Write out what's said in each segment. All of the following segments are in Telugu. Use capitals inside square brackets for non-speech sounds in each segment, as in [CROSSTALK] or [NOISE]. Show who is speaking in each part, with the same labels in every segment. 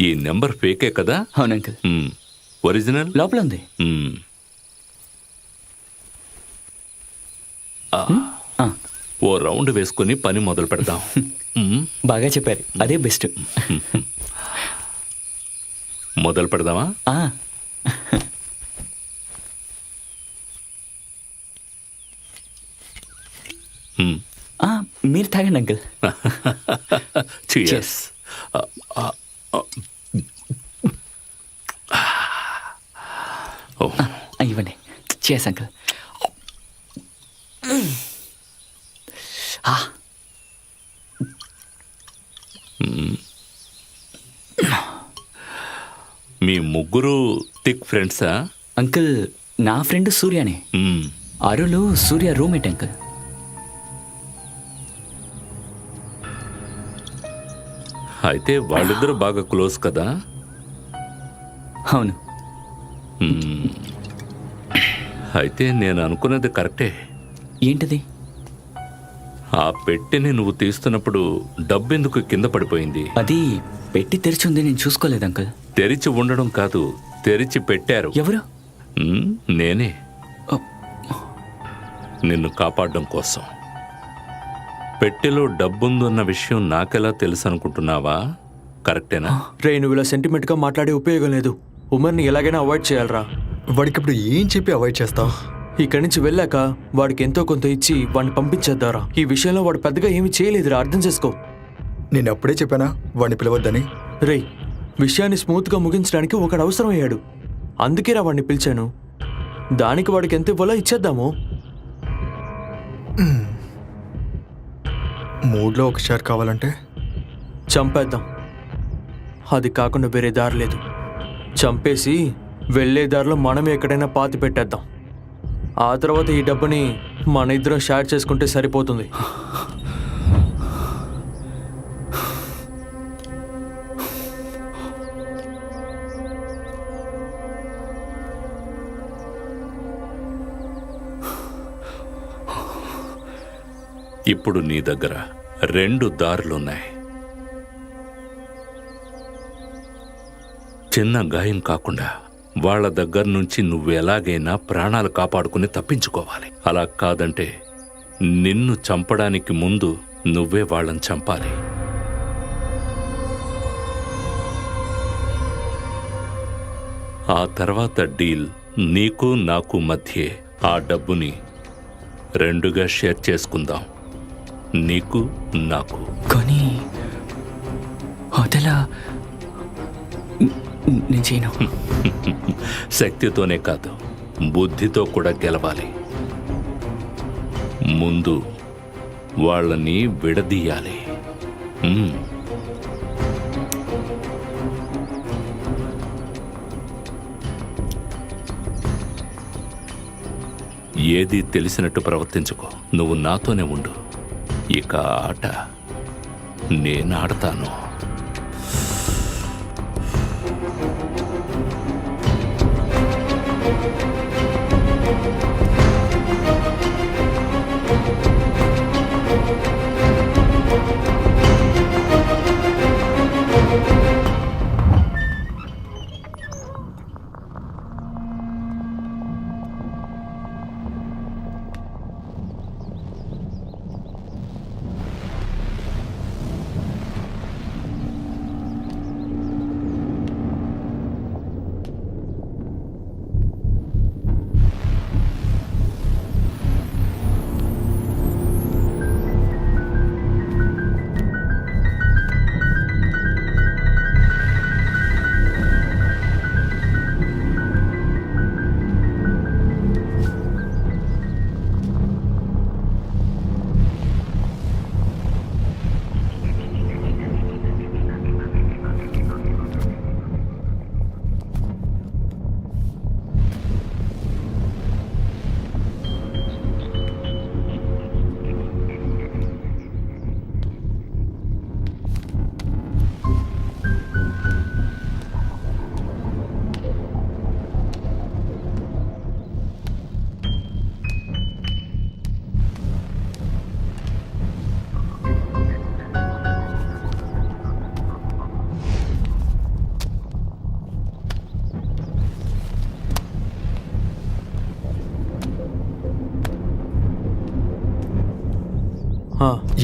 Speaker 1: ఈ నెంబర్ ఫేకే కదా?
Speaker 2: అవును అంకుల్.
Speaker 1: ఒరిజినల్?
Speaker 2: లోపల ఉంది
Speaker 1: మ్మ్. ఆ,
Speaker 2: ఆ,
Speaker 1: ఓ రౌండ్ వేసుకుని పని మొదలు పెడదాం. [LAUGHS]
Speaker 2: బాగా చెప్పారు. అదే బెస్ట్. [LAUGHS]
Speaker 1: మొదలు పెడదామా.
Speaker 2: ఆ, మీరు తాగండి అంకుల్. [LAUGHS]
Speaker 1: Cheers. ఓ,
Speaker 2: ఆ, ఇవ్వండి. చేస్ అంకుల్. ఆ,
Speaker 1: మీ ముగ్గురు థిక్ ఫ్రెండ్సా
Speaker 2: అంకుల్ నా ఫ్రెండ్ సూర్యనే.
Speaker 1: మ్మ్.
Speaker 2: అరులు సూర్య రూమ్మేట్ అంకుల్.
Speaker 1: అయితే వాళ్ళిద్దరూ బాగా క్లోజ్ కదా?
Speaker 2: అవును.
Speaker 1: మ్మ్. అయితే నేను అనుకున్నది కరెక్టే.
Speaker 2: ఏంటిది?
Speaker 1: ఆ పెట్టెని నువ్వు తీస్తున్నప్పుడు డబ్బెందుకు కింద పడిపోయింది?
Speaker 2: అది పెట్టి తెరిచి ఉంది నేను చూసుకోలేదు అంకుల్.
Speaker 1: తెరిచి ఉండడం కాదు తెరిచి పెట్టారు.
Speaker 2: ఎవరు?
Speaker 1: మ్మ్, నేనే. నిన్ను కాపాడడం కోసం. పెట్టెలో డబ్బుందన్న విషయం నాకెలా తెలుసు అనుకుంటున్నావా కరెక్టేనా?
Speaker 3: రే నువ్వు ఇలా సెంటిమెంట్గా మాట్లాడే ఉపయోగం లేదు. ఉమర్ని ఎలాగైనా అవాయిడ్ చేయాలరా.
Speaker 4: వాడికి ఇప్పుడు ఏం చెప్పి అవాయిడ్ చేస్తావు?
Speaker 3: ఇక్కడి నుంచి వెళ్ళాక వాడికి ఎంతో కొంత ఇచ్చి వాడిని పంపించేద్దారా. ఈ విషయంలో వాడు పెద్దగా ఏమీ చేయలేదురా అర్థం చేసుకో.
Speaker 4: నేను అప్పుడే చెప్పానా? వాడిని పిలవద్దని.
Speaker 3: రే విషయాన్ని స్మూత్గా ముగించడానికి ఒకడు అవసరం అయ్యాడు అందుకేరా వాడిని పిలిచాను. దానికి వాడికి ఎంత ఇవ్వాలో ఇచ్చేద్దాము.
Speaker 4: మూడ్లో ఒకసారి కావాలంటే?
Speaker 3: చంపేద్దాం. అది కాకుండా వేరే దారి లేదు. చంపేసి వెళ్ళే దారిలో మనమే ఎక్కడైనా పాతి పెట్టేద్దాం. ఆ తర్వాత ఈ డబ్బుని మన ఇద్దరం షేర్ చేసుకుంటే సరిపోతుంది.
Speaker 1: ఇప్పుడు నీ దగ్గర రెండు దారులున్నాయి. చిన్న గాయం కాకుండా వాళ్ళ దగ్గర నుంచి నువ్వెలాగైనా ప్రాణాలు కాపాడుకుని తప్పించుకోవాలి. అలా కాదంటే నిన్ను చంపడానికి ముందు నువ్వే వాళ్ళని చంపాలి. ఆ తర్వాత డీల్ నీకు నాకు మధ్యే. ఆ డబ్బుని రెండుగా షేర్ చేసుకుందాం. నీకు నాకు.
Speaker 2: కానీ అదెలా? నేను చేయను. [LAUGHS]
Speaker 1: శక్తితోనే కాదు బుద్ధితో కూడా గెలవాలి. ముందు వాళ్ళని విడదీయాలి. ఏది తెలిసినట్టు ప్రవర్తించుకో నువ్వు నాతోనే ఉండు. ఇక ఆట నేను ఆడతాను.
Speaker 3: thank you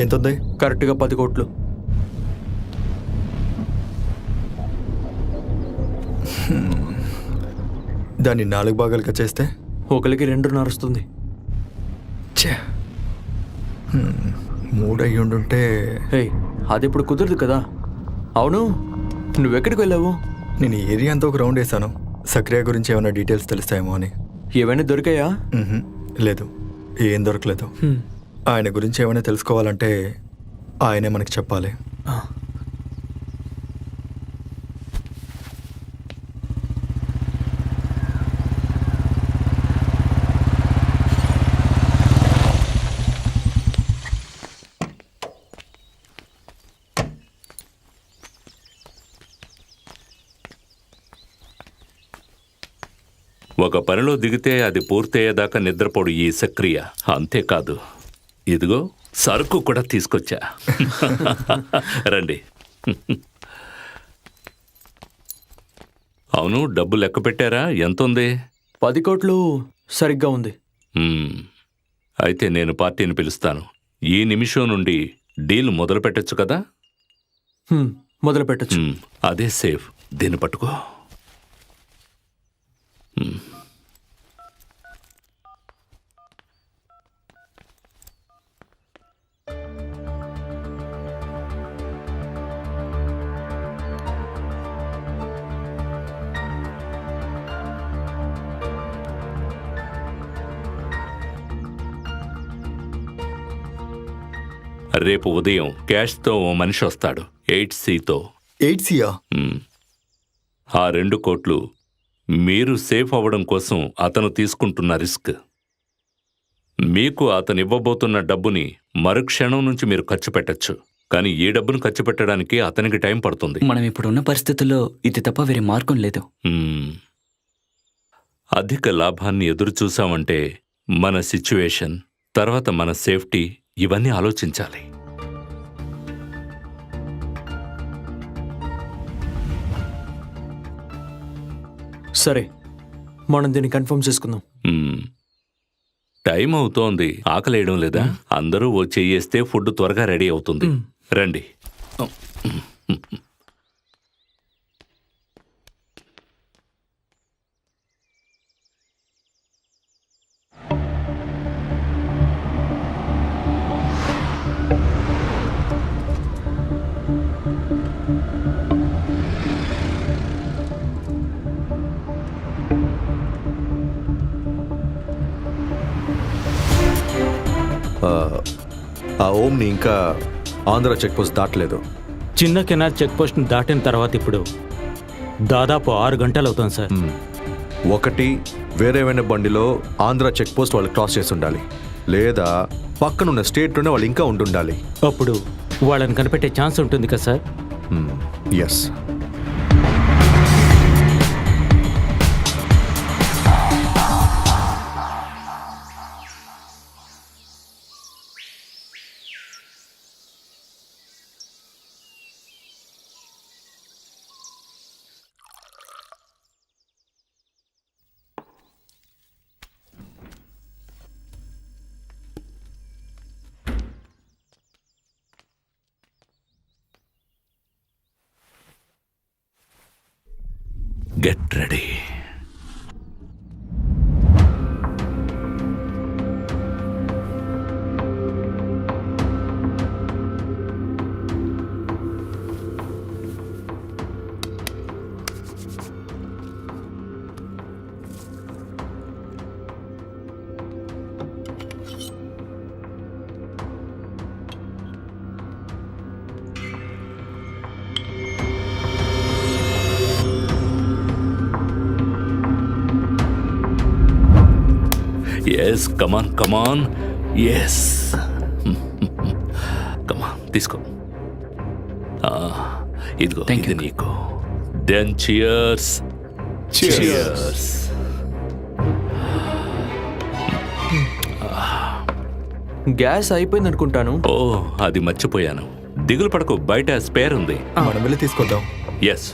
Speaker 4: ఎంత ఉంది
Speaker 3: కరెక్ట్గా పది కోట్లు.
Speaker 4: దాన్ని నాలుగు భాగాలుగా చేస్తే?
Speaker 3: ఒకరికి రెండున్నర వస్తుంది
Speaker 4: ఛే. హ్మ్, మూడు అయ్యి ఉండుంటే
Speaker 3: అది ఇప్పుడు కుదరదు కదా. అవును నువ్వెక్కడికి వెళ్ళావు?
Speaker 4: నేను ఈ ఏరియా అంతా ఒక రౌండ్ వేసాను సక్రియ గురించి ఏమైనా డీటెయిల్స్ తెలుస్తాయేమో అని.
Speaker 3: ఏమైనా దొరికాయా?
Speaker 4: లేదు. ఏం దొరకలేదు. ఆయన గురించి ఏమైనా తెలుసుకోవాలంటే ఆయనే మనకి చెప్పాలి.
Speaker 1: ఒక పనిలో దిగితే అది పూర్తయ్యేదాకా నిద్రపోడు ఈ సక్రియ. అంతేకాదు ఇదిగో సరుకు కూడా తీసుకొచ్చా. రండి. అవును డబ్బు లెక్క పెట్టారా? ఎంత ఉంది
Speaker 3: పది కోట్లు సరిగ్గా ఉంది.
Speaker 1: అయితే నేను పార్టీని పిలుస్తాను. ఈ నిమిషం నుండి డీల్ మొదలు పెట్టచ్చు కదా
Speaker 3: మొదలు పెట్టచ్చు.
Speaker 1: అదే సేఫ్. దీన్ని పట్టుకో. రేపు ఉదయం క్యాష్తో ఓ మనిషి వస్తాడు ఎయిట్ సితో.
Speaker 4: ఎయిట్ సియా.
Speaker 1: ఆ రెండు కోట్లు మీరు సేఫ్ అవ్వడం కోసం అతను తీసుకుంటున్న రిస్క్. మీకు అతను ఇవ్వబోతున్న డబ్బుని మరుక్షణం నుంచి మీరు ఖర్చు పెట్టచ్చు కానీ ఈ డబ్బును ఖర్చు పెట్టడానికి అతనికి టైం పడుతుంది.
Speaker 2: మనం ఇప్పుడున్న పరిస్థితుల్లో ఇది తప్ప వేరే మార్గం లేదు.
Speaker 1: మ్మ్. అధిక లాభాన్ని ఎదురు చూసామంటే మన సిచ్యువేషన్ తర్వాత మన సేఫ్టీ ఇవన్నీ ఆలోచించాలి.
Speaker 3: సరే మనం దీన్ని కన్ఫర్మ్ చేసుకుందాం.
Speaker 1: టైం అవుతోంది. ఆకలేయడం లేదా? అందరూ ఓ చెయ్యేస్తే ఫుడ్ త్వరగా రెడీ అవుతుంది. రండి.
Speaker 5: ఆ ఓంని ఇంకా ఆంధ్ర చెక్ పోస్ట్ దాటలేదు.
Speaker 6: చిన్న కెనార్ చెక్ పోస్ట్ని దాటిన తర్వాత ఇప్పుడు దాదాపు ఆరు గంటలు అవుతుంది సార్.
Speaker 5: ఒకటి వేరేమైనా బండిలో ఆంధ్ర చెక్ పోస్ట్ వాళ్ళు క్రాస్ చేసి ఉండాలి. లేదా పక్కనున్న స్టేట్లోనే వాళ్ళు ఇంకా ఉంటుండాలి
Speaker 6: అప్పుడు వాళ్ళని కనిపెట్టే ఛాన్స్ ఉంటుంది కదా sir?
Speaker 5: Yes
Speaker 1: get ready yes come on come on yes come on తీసుకో. Ah, ఇదిగో ఇది
Speaker 2: you.
Speaker 1: నీకు. దెన్ చియర్స్ చియర్స్
Speaker 3: గ్యాస్ అయిపోయింది అనుకుంటాను
Speaker 1: ఓ అది మర్చిపోయాను. దిగులు పడకు బయట స్పేర్ ఉంది.
Speaker 4: మనం వెళ్ళి తీసుకొద్దాం.
Speaker 1: ఎస్.